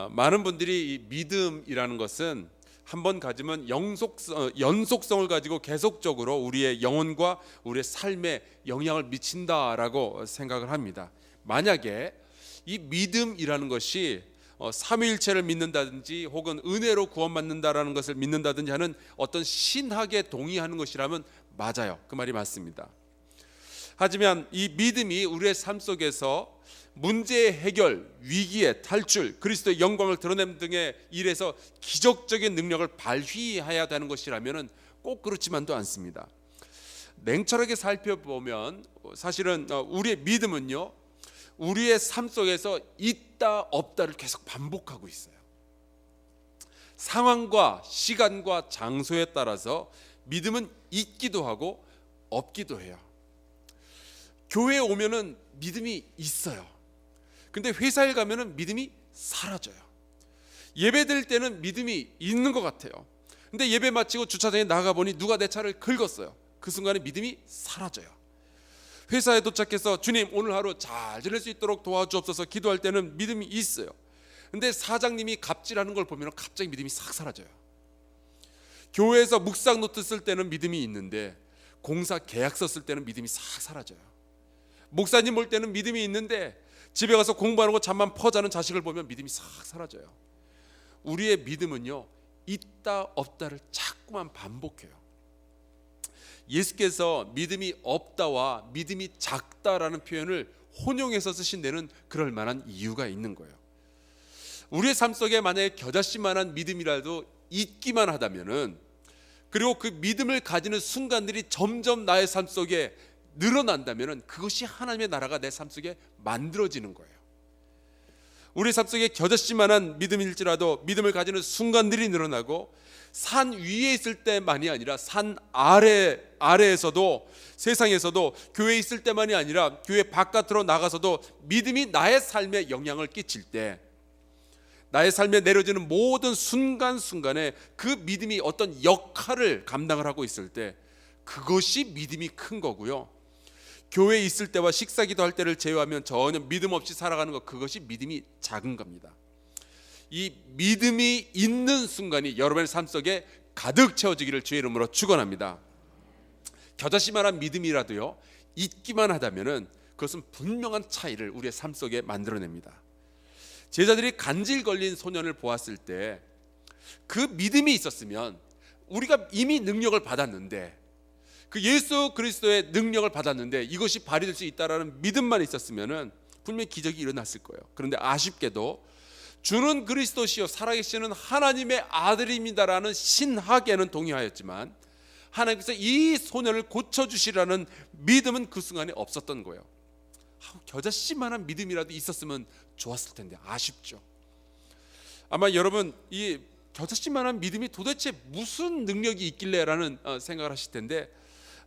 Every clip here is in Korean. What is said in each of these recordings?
어, 많은 분들이 이 믿음이라는 것은 한번 가지면 영속성, 어, 연속성을 가지고 계속적으로 우리의 영혼과 우리의 삶에 영향을 미친다라고 생각을 합니다. 만약에 이 믿음이라는 것이 어, 삼위일체를 믿는다든지 혹은 은혜로 구원받는다라는 것을 믿는다든지 하는 어떤 신학에 동의하는 것이라면 맞아요. 그 말이 맞습니다. 하지만 이 믿음이 우리의 삶 속에서 문제의 해결, 위기의 탈출, 그리스도의 영광을 드러내는 등의 일에서 기적적인 능력을 발휘해야 되는 것이라면은 꼭 그렇지만도 않습니다. 냉철하게 살펴보면 사실은 어, 우리의 믿음은요. 우리의 삶 속에서 있다 없다를 계속 반복하고 있어요. 상황과 시간과 장소에 따라서 믿음은 있기도 하고 없기도 해요. 교회에 오면은 믿음이 있어요. 근데 회사에 가면은 믿음이 사라져요. 예배 드릴 때는 믿음이 있는 것 같아요. 근데 예배 마치고 주차장에 나가 보니 누가 내 차를 긁었어요. 그 순간에 믿음이 사라져요. 회사에 도착해서 주님 오늘 하루 잘 지낼 수 있도록 도와주옵소서 기도할 때는 믿음이 있어요. 근데 사장님이 갑질하는 걸 보면 갑자기 믿음이 싹 사라져요. 교회에서 묵상 노트 쓸 때는 믿음이 있는데 공사 계약서 쓸 때는 믿음이 싹 사라져요. 목사님 볼 때는 믿음이 있는데 집에 가서 공부하는 거 잠만 퍼자는 자식을 보면 믿음이 싹 사라져요. 우리의 믿음은요 있다 없다를 자꾸만 반복해요. 예수께서 믿음이 없다와 믿음이 작다라는 표현을 혼용해서 쓰신 데는 그럴 만한 이유가 있는 거예요. 우리의 삶 속에 만약에 겨자씨만한 믿음이라도 있기만 하다면은 그리고 그 믿음을 가지는 순간들이 점점 나의 삶 속에 늘어난다면은 그것이 하나님의 나라가 내 삶 속에 만들어지는 거예요. 우리 삶 속에 겨자씨만한 믿음일지라도 믿음을 가지는 순간들이 늘어나고 산 위에 있을 때만이 아니라 산 아래 아래에서도 세상에서도 교회에 있을 때만이 아니라 교회 바깥으로 나가서도 믿음이 나의 삶에 영향을 끼칠 때 나의 삶에 내려지는 모든 순간순간에 그 믿음이 어떤 역할을 감당을 하고 있을 때 그것이 믿음이 큰 거고요. 교회에 있을 때와 식사 기도 할 때를 제외하면 전혀 믿음 없이 살아가는 것 그것이 믿음이 작은 겁니다. 이 믿음이 있는 순간이 여러분의 삶 속에 가득 채워지기를 주의 이름으로 축원합니다. 겨자씨만한 믿음이라도요 있기만 하다면은 그것은 분명한 차이를 우리의 삶 속에 만들어냅니다. 제자들이 간질 걸린 소년을 보았을 때 그 믿음이 있었으면 우리가 이미 능력을 받았는데 그 예수 그리스도의 능력을 받았는데 이것이 발휘될 수 있다라는 믿음만 있었으면은 분명히 기적이 일어났을 거예요. 그런데 아쉽게도 주는 그리스도시요 살아계시는 하나님의 아들입니다라는 신학에는 동의하였지만 하나님께서 이 소년을 고쳐 주시라는 믿음은 그 순간에 없었던 거예요. 겨자씨만한 믿음이라도 있었으면 좋았을 텐데 아쉽죠. 아마 여러분 이 겨자씨만한 믿음이 도대체 무슨 능력이 있길래라는 어, 생각을 하실 텐데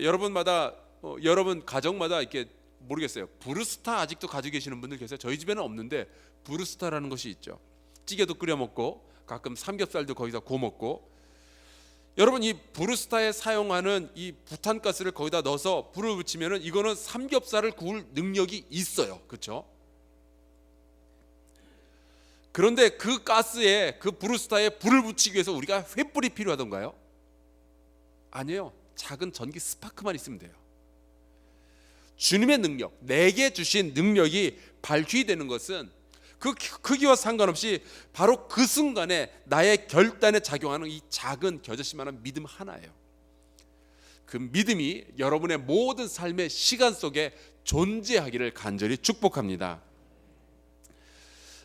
여러분마다 어, 여러분 가정마다 이렇게 모르겠어요. 브루스타 아직도 가지고 계시는 분들 계세요. 저희 집에는 없는데 브루스타라는 것이 있죠. 찌개도 끓여 먹고 가끔 삼겹살도 거기다 구워 먹고 여러분 이 브루스타에 사용하는 이 부탄가스를 거기다 넣어서 불을 붙이면은 이거는 삼겹살을 구울 능력이 있어요. 그렇죠? 그런데 그 가스에 그 브루스타에 불을 붙이기 위해서 우리가 횃불이 필요하던가요? 아니에요. 작은 전기 스파크만 있으면 돼요. 주님의 능력, 내게 주신 능력이 발휘되는 것은 그 크기와 상관없이 바로 그 순간에 나의 결단에 작용하는 이 작은 겨자씨만한 믿음 하나예요. 그 믿음이 여러분의 모든 삶의 시간 속에 존재하기를 간절히 축복합니다.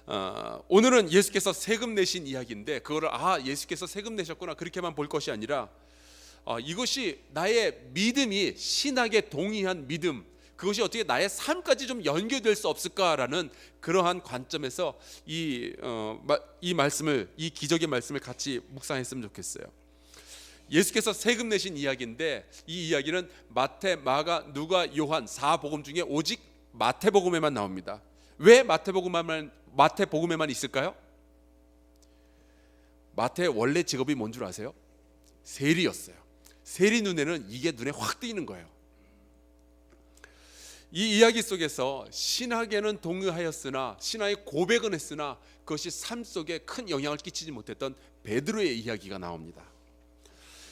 어, 오늘은 예수께서 세금 내신 이야기인데 그거를 아 예수께서 세금 내셨구나 그렇게만 볼 것이 아니라 어, 이것이 나의 믿음이 신학에 동의한 믿음 그것이 어떻게 나의 삶까지 좀 연결될 수 없을까라는 그러한 관점에서 이, 어, 이 말씀을 이 기적의 말씀을 같이 묵상했으면 좋겠어요. 예수께서 세금 내신 이야기인데 이 이야기는 마태, 마가, 누가, 요한 사복음 중에 오직 마태복음에만 나옵니다. 왜 마태복음만 마태복음에만 있을까요? 마태 원래 직업이 뭔 줄 아세요? 세리였어요. 세리 눈에는 이게 눈에 확 띄는 거예요. 이 이야기 속에서 신학에는 동의하였으나 신하의 고백은 했으나 그것이 삶 속에 큰 영향을 끼치지 못했던 베드로의 이야기가 나옵니다.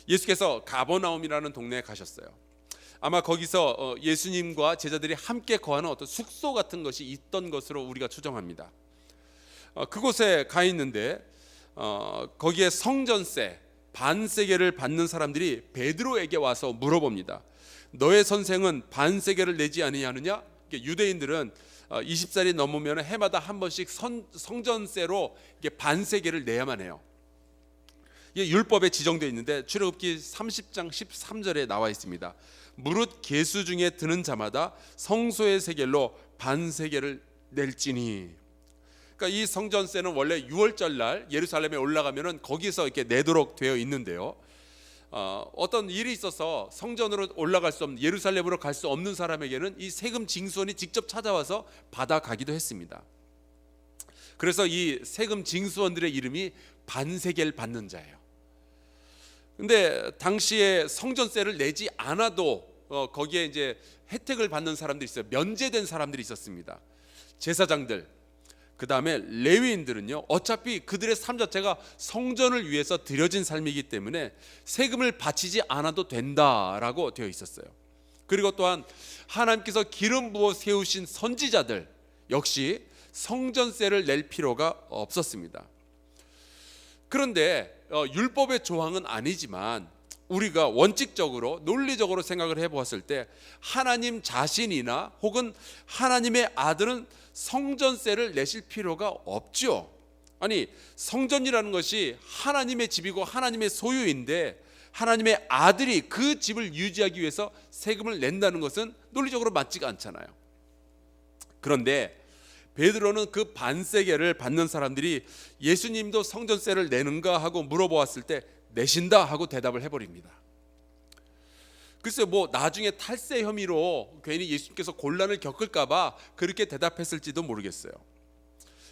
예수께서 가버나움이라는 동네에 가셨어요. 아마 거기서 어, 예수님과 제자들이 함께 거하는 어떤 숙소 같은 것이 있던 것으로 우리가 추정합니다. 어, 그곳에 가 있는데 어, 거기에 성전세 반세계를 받는 사람들이 베드로에게 와서 물어봅니다. 너의 선생은 반세계를 내지 아니하느냐? 유대인들은 20살이 넘으면 해마다 한 번씩 선, 성전세로 반세계를 내야만 해요. 이게 율법에 지정되어 있는데 출애굽기 30장 13절에 나와 있습니다. 무릇 계수 중에 드는 자마다 성소의 세겔로 반세계를 낼지니. 그러니까 이 성전세는 원래 6월절 날 예루살렘에 올라가면은 거기서 이렇게 내도록 되어 있는데요. 어, 어떤 일이 있어서 성전으로 올라갈 수 없는 예루살렘으로 갈 수 없는 사람에게는 이 세금 징수원이 직접 찾아와서 받아가기도 했습니다. 그래서 이 세금 징수원들의 이름이 반세겔 받는 자예요. 근데 당시에 성전세를 내지 않아도 어, 거기에 이제 혜택을 받는 사람들이 있어요. 면제된 사람들이 있었습니다. 제사장들, 그 다음에 레위인들은요. 어차피 그들의 삶 자체가 성전을 위해서 드려진 삶이기 때문에 세금을 바치지 않아도 된다라고 되어 있었어요. 그리고 또한 하나님께서 기름 부어 세우신 선지자들 역시 성전세를 낼 필요가 없었습니다. 그런데 어, 율법의 조항은 아니지만 우리가 원칙적으로 논리적으로 생각을 해보았을 때 하나님 자신이나 혹은 하나님의 아들은 성전세를 내실 필요가 없죠. 아니 성전이라는 것이 하나님의 집이고 하나님의 소유인데 하나님의 아들이 그 집을 유지하기 위해서 세금을 낸다는 것은 논리적으로 맞지가 않잖아요. 그런데 베드로는 그 반세계를 받는 사람들이 예수님도 성전세를 내는가 하고 물어보았을 때 내신다 하고 대답을 해버립니다. 글쎄 뭐 나중에 탈세 혐의로 괜히 예수님께서 곤란을 겪을까봐 그렇게 대답했을지도 모르겠어요.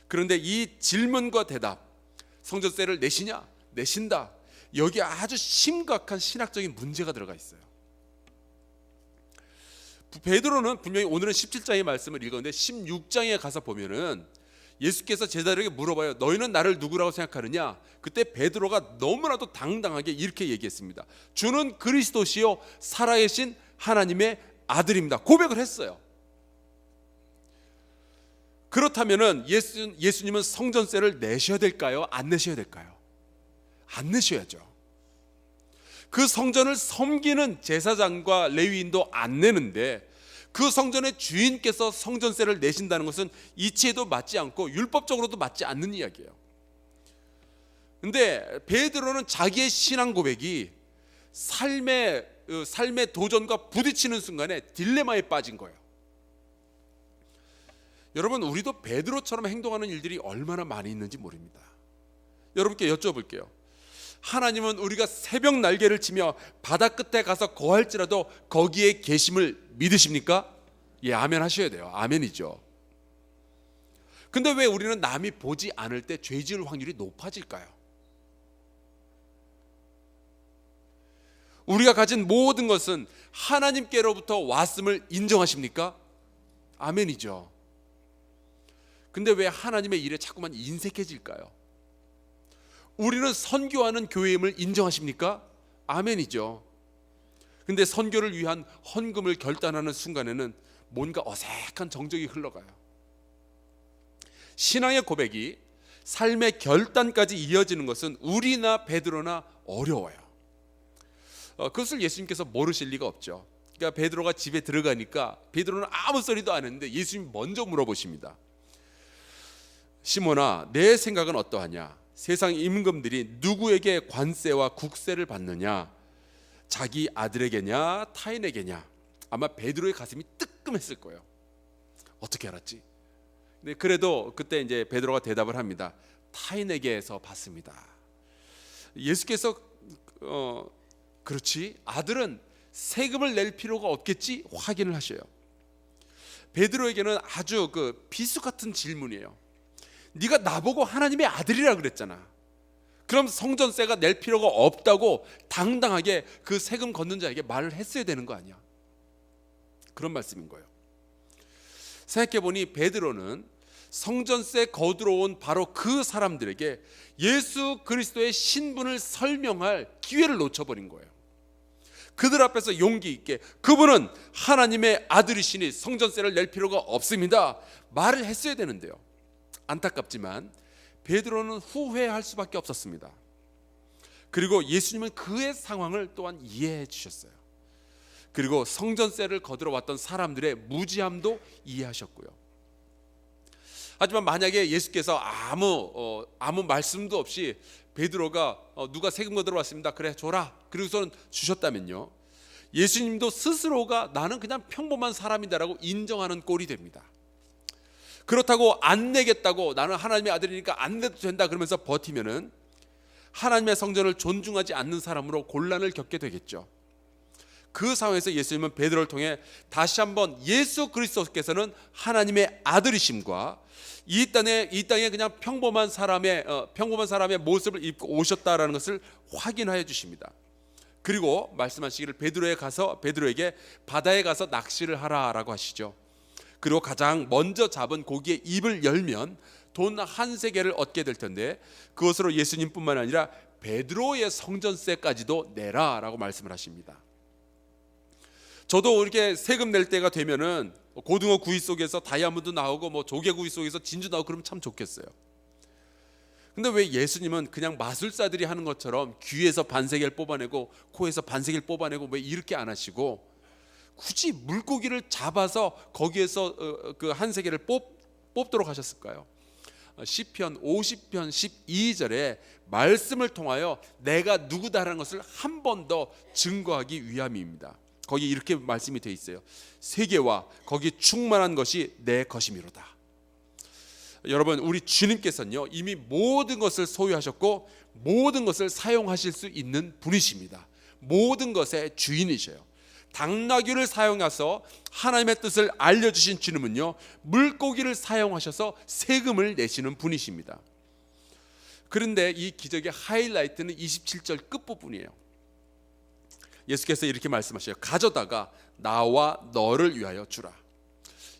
그런데 이 질문과 대답 성전세를 내시냐 내신다 여기 아주 심각한 신학적인 문제가 들어가 있어요. 베드로는 분명히 오늘은 17장의 말씀을 읽었는데 16장에 가서 보면은 예수께서 제자들에게 물어봐요. 너희는 나를 누구라고 생각하느냐? 그때 베드로가 너무나도 당당하게 이렇게 얘기했습니다. 주는 그리스도시요 살아계신 하나님의 아들입니다. 고백을 했어요. 그렇다면은 예수, 예수님은 성전세를 내셔야 될까요? 안 내셔야 될까요? 안 내셔야죠. 그 성전을 섬기는 제사장과 레위인도 안 내는데 그 성전의 주인께서 성전세를 내신다는 것은 이치에도 맞지 않고 율법적으로도 맞지 않는 이야기예요. 근데 베드로는 자기의 신앙 고백이 삶의 어, 삶의 도전과 부딪히는 순간에 딜레마에 빠진 거예요. 여러분 우리도 베드로처럼 행동하는 일들이 얼마나 많이 있는지 모릅니다. 여러분께 여쭤볼게요. 하나님은 우리가 새벽 날개를 치며 바다 끝에 가서 거할지라도 거기에 계심을 믿으십니까? 예, 아멘 하셔야 돼요. 아멘이죠. 근데 왜 우리는 남이 보지 않을 때 죄 지을 확률이 높아질까요? 우리가 가진 모든 것은 하나님께로부터 왔음을 인정하십니까? 아멘이죠. 근데 왜 하나님의 일에 자꾸만 인색해질까요? 우리는 선교하는 교회임을 인정하십니까? 아멘이죠. 근데 선교를 위한 헌금을 결단하는 순간에는 뭔가 어색한 정적이 흘러가요. 신앙의 고백이 삶의 결단까지 이어지는 것은 우리나 베드로나 어려워요. 어, 그것을 예수님께서 모르실 리가 없죠. 그러니까 베드로가 집에 들어가니까 베드로는 아무 소리도 안 했는데 예수님이 먼저 물어보십니다. 시몬아, 내 생각은 어떠하냐? 세상 임금들이 누구에게 관세와 국세를 받느냐? 자기 아들에게냐, 타인에게냐? 아마 베드로의 가슴이 뜨끔했을 거예요. 어떻게 알았지? 근데 그래도 그때 이제 베드로가 대답을 합니다. 타인에게서 받습니다. 예수께서 어 그렇지 아들은 세금을 낼 필요가 없겠지 확인을 하셔요. 베드로에게는 아주 그 비수 같은 질문이에요. 네가 나보고 하나님의 아들이라 그랬잖아. 그럼 성전세가 낼 필요가 없다고 당당하게 그 세금 걷는 자에게 말을 했어야 되는 거 아니야? 그런 말씀인 거예요. 생각해 보니 베드로는 성전세 거두러 온 바로 그 사람들에게 예수 그리스도의 신분을 설명할 기회를 놓쳐버린 거예요. 그들 앞에서 용기 있게 그분은 하나님의 아들이시니 성전세를 낼 필요가 없습니다. 말을 했어야 되는데요. 안타깝지만 베드로는 후회할 수밖에 없었습니다. 그리고 예수님은 그의 상황을 또한 이해해 주셨어요. 그리고 성전세를 거들어 왔던 사람들의 무지함도 이해하셨고요. 하지만 만약에 예수께서 아무 어, 아무 말씀도 없이 베드로가 어, 누가 세금 거들어 왔습니다. 그래 줘라. 그리고서는 주셨다면요. 예수님도 스스로가 나는 그냥 평범한 사람이다라고 인정하는 꼴이 됩니다. 그렇다고 안 내겠다고 나는 하나님의 아들이니까 안 내도 된다 그러면서 버티면은 하나님의 성전을 존중하지 않는 사람으로 곤란을 겪게 되겠죠. 그 상황에서 예수님은 베드로를 통해 다시 한번 예수 그리스도께서는 하나님의 아들이심과 이 땅에 이 땅에 그냥 평범한 사람의 어, 평범한 사람의 모습을 입고 오셨다라는 것을 확인하여 주십니다. 그리고 말씀하시기를 베드로에 가서 베드로에게 바다에 가서 낚시를 하라라고 하시죠. 그리고 가장 먼저 잡은 고기의 입을 열면 돈 한 세계를 얻게 될 텐데 그것으로 예수님뿐만 아니라 베드로의 성전세까지도 내라라고 말씀을 하십니다. 저도 이렇게 세금 낼 때가 되면은 고등어 구이 속에서 다이아몬드 나오고 뭐 조개 구이 속에서 진주 나오고 그러면 참 좋겠어요. 근데 왜 예수님은 그냥 마술사들이 하는 것처럼 귀에서 반세계를 뽑아내고 코에서 반세계를 뽑아내고 왜 이렇게 안 하시고 굳이 물고기를 잡아서 거기에서 어, 그한 세계를 뽑 뽑도록 하셨을까요? 어, 시편 50편 12절에 말씀을 통하여 내가 누구다라는 것을 한 번 더 증거하기 위함입니다. 거기 이렇게 말씀이 되어 있어요. 세계와 거기 충만한 것이 내 것이미로다. 여러분 우리 주님께서는요 이미 모든 것을 소유하셨고 모든 것을 사용하실 수 있는 분이십니다. 모든 것의 주인이셔요. 당나귀를 사용해서 하나님의 뜻을 알려주신 주님은요 물고기를 사용하셔서 세금을 내시는 분이십니다. 그런데 이 기적의 하이라이트는 27절 끝부분이에요. 예수께서 이렇게 말씀하셔요. 가져다가 나와 너를 위하여 주라.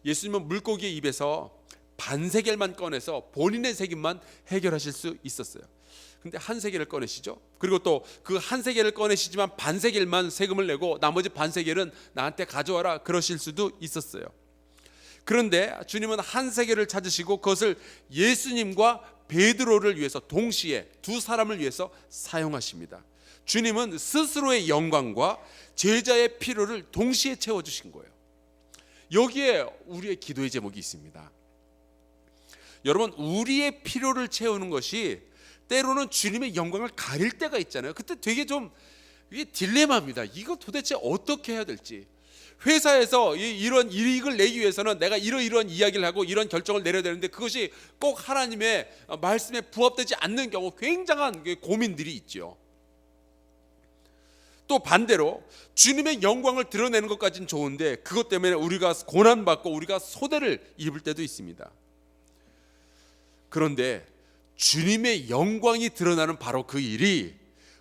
예수님은 물고기의 입에서 반세겔만 꺼내서 본인의 세금만 해결하실 수 있었어요. 근데 한 세겔을 꺼내시죠. 그리고 또 그 한 세겔을 꺼내시지만 반 세겔만 세금을 내고 나머지 반 세겔은 나한테 가져와라 그러실 수도 있었어요. 그런데 주님은 한 세겔을 찾으시고 그것을 예수님과 베드로를 위해서 동시에 두 사람을 위해서 사용하십니다. 주님은 스스로의 영광과 제자의 필요를 동시에 채워 주신 거예요. 여기에 우리의 기도의 제목이 있습니다. 여러분, 우리의 필요를 채우는 것이 때로는 주님의 영광을 가릴 때가 있잖아요. 그때 되게 좀 이게 딜레마입니다. 이거 도대체 어떻게 해야 될지. 회사에서 이런 이익을 내기 위해서는 내가 이러이러한 이야기를 하고 이런 결정을 내려야 되는데 그것이 꼭 하나님의 말씀에 부합되지 않는 경우 굉장한 고민들이 있죠. 또 반대로 주님의 영광을 드러내는 것까지는 좋은데 그것 때문에 우리가 고난 받고 우리가 소대를 입을 때도 있습니다. 그런데 주님의 영광이 드러나는 바로 그 일이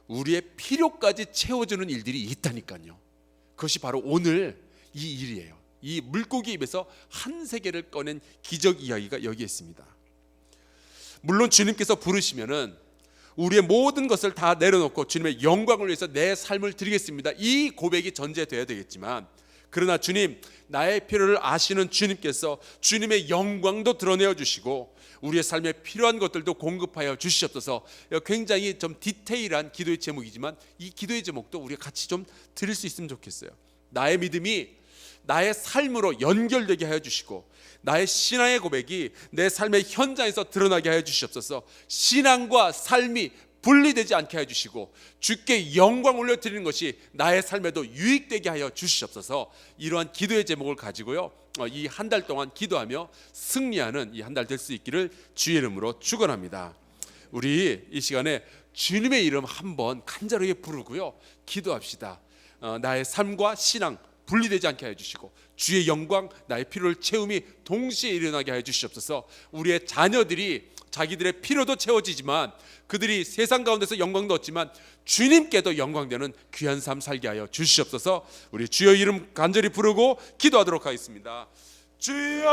우리의 필요까지 채워주는 일들이 있다니까요. 그것이 바로 오늘 이 일이에요. 이 물고기 입에서 한 세계를 꺼낸 기적 이야기가 여기에 있습니다. 물론 주님께서 부르시면은 우리의 모든 것을 다 내려놓고 주님의 영광을 위해서 내 삶을 드리겠습니다. 이 고백이 전제되어야 되겠지만 그러나 주님 나의 필요를 아시는 주님께서 주님의 영광도 드러내어 주시고 우리의 삶에 필요한 것들도 공급하여 주시옵소서. 굉장히 좀 디테일한 기도의 제목이지만 이 기도의 제목도 우리가 같이 좀 드릴 수 있으면 좋겠어요. 나의 믿음이 나의 삶으로 연결되게 하여 주시고 나의 신앙의 고백이 내 삶의 현장에서 드러나게 하여 주시옵소서. 신앙과 삶이 분리되지 않게 해 주시고 주께 영광 올려 드리는 것이 나의 삶에도 유익되게 하여 주시옵소서. 이러한 기도의 제목을 가지고요. 어, 이한 달 동안 기도하며 승리하는 이 한 달 될 수 있기를 주의 이름으로 축원합니다. 우리 이 시간에 주님의 이름 한번 간절하게 부르고요. 기도합시다. 어, 나의 삶과 신앙 분리되지 않게 해 주시고 주의 영광 나의 필요를 채움이 동시에 일어나게 해 주시옵소서. 우리의 자녀들이 자기들의 필요도 채워지지만 그들이 세상 가운데서 영광도 얻지만 주님께도 영광되는 귀한 삶 살게 하여 주시옵소서. 우리 주여 이름 간절히 부르고 기도하도록 하겠습니다. 주여